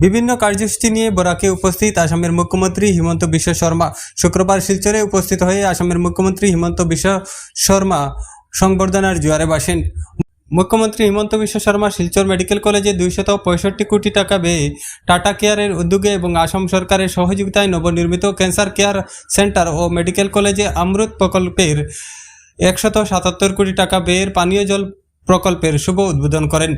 বিভিন্ন কার্যসূচি নিয়ে বরাকে উপস্থিত আসামের মুখ্যমন্ত্রী হিমন্ত বিশ্ব শর্মা শুক্রবার শিলচরে উপস্থিত হয়ে আসামের মুখ্যমন্ত্রী হিমন্ত বিশ্ব শর্মা সংবর্ধনার জোয়ারে বাসেন মুখ্যমন্ত্রী হিমন্ত বিশ্ব শর্মা শিলচর মেডিকেল কলেজে দুইশত পঁয়ষট্টি কোটি টাকা ব্যয়ে টাটা কেয়ারের উদ্যোগে এবং আসাম সরকারের সহযোগিতায় নবনির্মিত ক্যান্সার কেয়ার সেন্টার ও মেডিকেল কলেজে অমৃত প্রকল্পের একশত সাতাত্তর কোটি টাকা ব্যয়ের পানীয় জল প্রকল্পের শুভ উদ্বোধন করেন।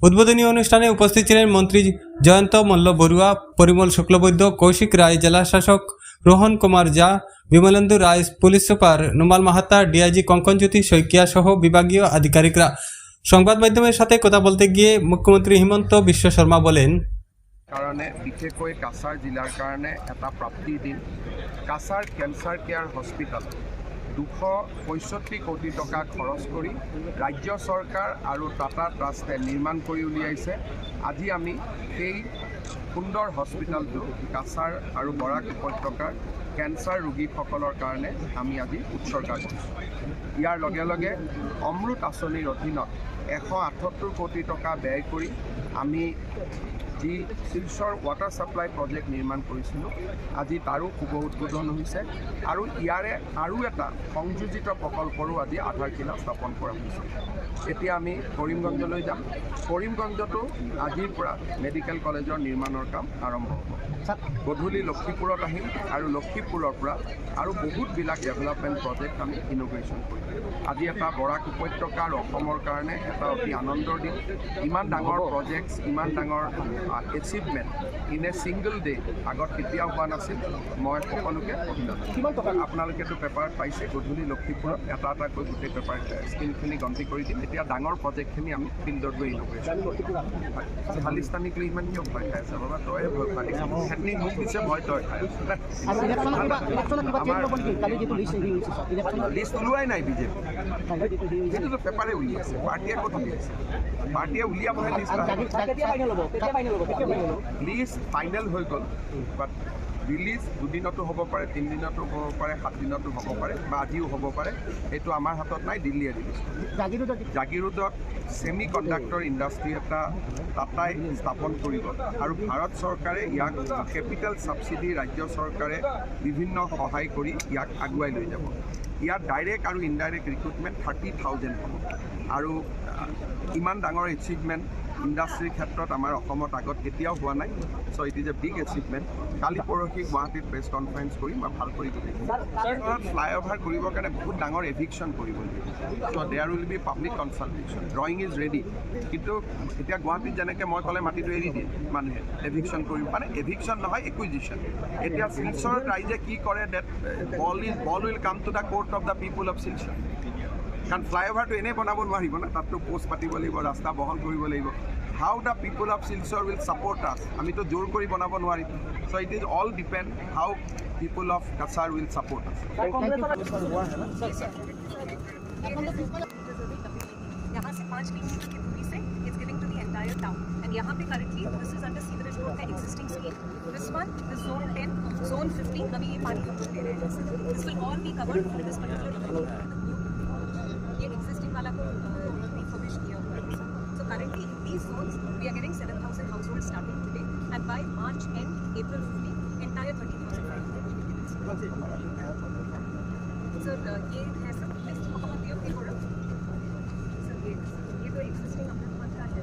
উদ্বোধনী অনুষ্ঠানে উপস্থিত ছিলেন মন্ত্রী জয়ন্ত মল্ল বড়ুয়া, পরিমল শুক্লবৈদ্য, কৌশিক রায় জেলা শাসক Rohan Kumar Jha Bimalendu Roy police super Numal Mahatta, DIG Kankanjyoti Saikia সহ বিভাগীয় আধিকারিকরা। সংবাদ মাধ্যমের সাথে কথা বলতে গিয়ে মুখ্যমন্ত্রী হিমন্ত বিশ্ব শর্মা বলেন কাৰণে বিশেষকৈ কাছাৰ জিলাৰ কাৰণে এটা প্ৰাপ্তিৰ দিন। কাছাৰ কেঞ্চাৰ কেয়াৰ হস্পিটেল দুশ পঁয়ষষ্ঠি কোটি টকা খৰচ কৰি ৰাজ্য চৰকাৰ আৰু টাটা ট্ৰাষ্টে নিৰ্মাণ কৰি উলিয়াইছে। আজি আমি সেই সুন্দৰ হস্পিটেলটো কাছাৰ আৰু বৰাক উপত্যকাৰ কেঞ্চাৰ ৰোগীসকলৰ কাৰণে আমি আজি উৎসৰ্গা কৰিছোঁ। ইয়াৰ লগে লগে অমৃত আঁচনিৰ অধীনত এশ আঠসত্তৰ কোটি টকা ব্যয় কৰি আমি যি শিলচৰ ৱাটাৰ ছাপ্লাই প্ৰজেক্ট নিৰ্মাণ কৰিছিলোঁ আজি তাৰো শুভ উদ্বোধন হৈছে। আৰু ইয়াৰে আৰু এটা সংযোজিত প্ৰকল্পৰো আজি আধাৰশিলা স্থাপন কৰা হৈছে। এতিয়া আমি কৰিমগঞ্জলৈ যাম। কৰিমগঞ্জতো আজিৰ পৰা মেডিকেল কলেজৰ নিৰ্মাণৰ কাম আৰম্ভ হ'ব। গধূলি লক্ষীপুৰত আহিম আৰু লক্ষীপুৰৰ পৰা আৰু বহুতবিলাক ডেভেলপমেণ্ট প্ৰজেক্ট আমি ইনগ্ৰেশ্যন কৰিম। আজি এটা বৰাক উপত্যকা আৰু অসমৰ কাৰণে এটা অতি আনন্দৰ দিন। ইমান ডাঙৰ প্ৰজেক্টছ ইমান ডাঙৰ achievement in a single day আগত কেতিয়াও হোৱা নাছিল মই সকলোকে অভিনন্দন আপোনালোকেতো পেপাৰত পাইছে গধূলি লক্ষীপুৰত এটা এটাকৈ গোটেই পেপাৰ স্ক্ৰীনখিনি গন্তি কৰি দিম। এতিয়া ডাঙৰ প্ৰজেক্টখিনি আমি ফিল্ডত গৈ ইনগ্ৰেশ্যন কৰিম। খালিস্তানীক লৈ ইমান কিয় ভয় খাই আছে বাবা? তয়ে ভয় খাই আছ সেইখিনি মোক দিছে ভয় তই খাই আছ। যিটো লিষ্ট লিষ্ট ওলোৱাই নাই বিজেপি। সেইটোতো পেপাৰে উলিয়াইছে পাৰ্টীয়ে ক'ত উলিয়াইছে? পাৰ্টীয়ে উলিয়াবহে লিষ্ট ফাইনেল হৈ গ'ল বাট ৰিলিজ দুদিনতো হ'ব পাৰে তিনিদিনতো হ'ব পাৰে সাত দিনতো হ'ব পাৰে বা আজিও হ'ব পাৰে সেইটো আমাৰ হাতত নাই দিল্লীয়ে ৰিলিজ জাগিৰোডত জাগিৰোডত ছেমি কণ্ডাক্টৰ ইণ্ডাষ্ট্ৰী এটা টাটাই স্থাপন কৰিব আৰু ভাৰত চৰকাৰে ইয়াক কেপিটেল ছাবচিডি ৰাজ্য চৰকাৰে বিভিন্ন সহায় কৰি ইয়াক আগুৱাই লৈ যাব। ইয়াত ডাইৰেক্ট আৰু ইনডাইৰেক্ট ৰিক্ৰুটমেণ্ট থাৰ্টি থাউজেণ্ড হ'ব। আৰু ইমান ডাঙৰ এচিভমেণ্ট ইণ্ডাষ্ট্ৰীৰ ক্ষেত্ৰত আমাৰ অসমত আগত কেতিয়াও হোৱা নাই। So' it is a big achievement কালি পৰহি গুৱাহাটীত প্ৰেছ কনফাৰেঞ্চ কৰি মই ভাল কৰি গোটেইখিনি ফ্লাই অভাৰ কৰিবৰ কাৰণে বহুত ডাঙৰ এভিকশ্যন কৰিব লাগিব। So' there will be public consultation drawing is ready কিন্তু এতিয়া গুৱাহাটীত যেনেকৈ মই ক'লে মাটিটো এৰি দিয়ে মানুহে এভিকশ্যন কৰিব। মানে এভিকশ্যন নহয় একুইজিশ্যন এতিয়া শিলচৰ ৰাইজে কি কৰে that ball is ball will come to the court of the people of Silchar কাৰণ ফ্লাইঅভাৰটো এনেই বনাব নোৱাৰিব না তাততো পোষ্ট পাতিব লাগিব ৰাস্তা বহল কৰিব লাগিব how the people of Silchar will support us আমিতো জোৰ কৰি বনাব নোৱাৰিম so' it is all depend how people of Cachar will support us यहाँ से पाँच किलोमीटर की दूरी से it's giving to the entire town and यहाँ पे currently this is under sewerage board का existing scheme this one this zone 10 zone 15 अभी ये पानी हम लोग दे रहे हैं। This will all be covered for this particular ये एग्जिस्टिंग वाला को रिफर्बिश किया हुआ है। So currently in these zones we are getting 7000 household starting today and by March end April 15 entire 30500 sir ये है सब लिस्ट मोहम्मद यूब के प्रोडक्ट सर ये ये तो एग्जिस्टिंग अमृत मंथ का है।